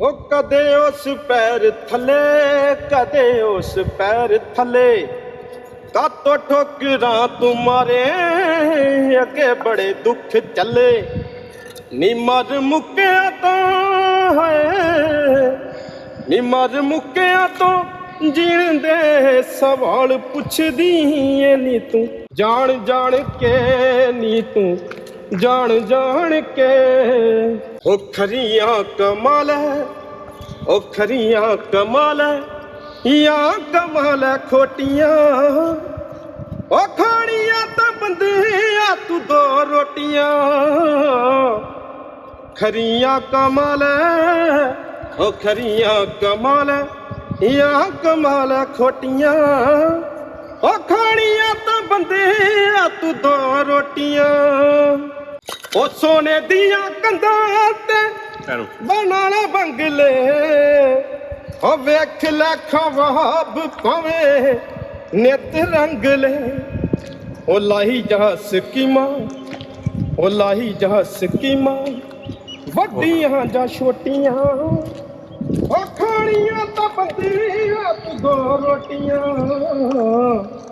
ਹੋ ਕਦੇ ਉਸ ਪੈਰ ਥੱਲੇ, ਕਦੇ ਉਸ ਪੈਰ ਥੱਲੇ। ਕਾਤੋਂ ਠੋਕਰਾਂ ਤੂੰ ਮਾਰੇ, ਅੱਗੇ ਬੜੇ ਦੁੱਖ ਚੱਲੇ। ਨੀ ਮਰ ਮੁੱਕਿਆ ਤਾਂ ਹੈ ਨੀ ਮਰ ਮੁੱਕਿਆ ਤੋਂ ਜੀਣ ਦੇ ਸਵਾਲ ਪੁੱਛਦੀ ਏ ਨੀ ਤੂੰ। ਜਾਣ ਜਾਣ ਕੇ ਨੀ ਤੂੰ ਜਾਣ ਜਾਣ ਕੇ ਉਹ ਖਰੀਆਂ ਕਮਾਲ ਹੈ ਉਹ ਖਰੀਆਂ ਕਮਾਲ ਹੈ ਜਾਂ ਕਮਾਲ ਹੈ ਖੋਟੀਆਂ। ਉਹ ਖਾਣੀਆਂ ਤਾਂ ਬੰਦਿਆ ਤੂੰ ਦੋ ਰੋਟੀਆਂ। ਖਰੀਆਂ ਕਮਾਲ ਹੈ ਉਹ ਖਰੀਆਂ ਕਮਾਲ ਹੈ ਜਾਂ ਕਮਾਲ ਹੈ ਖੋਟੀਆਂ। ਉਹ ਖਾਣੀਆਂ ਤਾਂ ਬੰਦਿਆ ਤੂੰ ਦੋ ਰੋਟੀਆਂ। ਉਹ ਸੋਨੇ ਦੀਆਂ ਕੰਧਾਂ ਤੇ ਬਣਾਣਾ ਬੰਗਲੇ। ਉਹ ਵੇਖ ਲੈ ਖਵਾਬ ਪਵੇ ਨਿਤ ਰੰਗਲੇ। ਉਹ ਲਾਹੀ ਜਾ ਸਕੀਮਾਂ ਉਹ ਲਾਹੀ ਜਾ ਸਕੀਮਾਂ ਵੱਡੀਆਂ ਜਾਂ ਛੋਟੀਆਂ ਉਹ ਖਾਣੀਆਂ ਤਾਂ ਬੰਦੀਆਂ ਤੂੰ ਦੋ ਰੋਟੀਆਂ।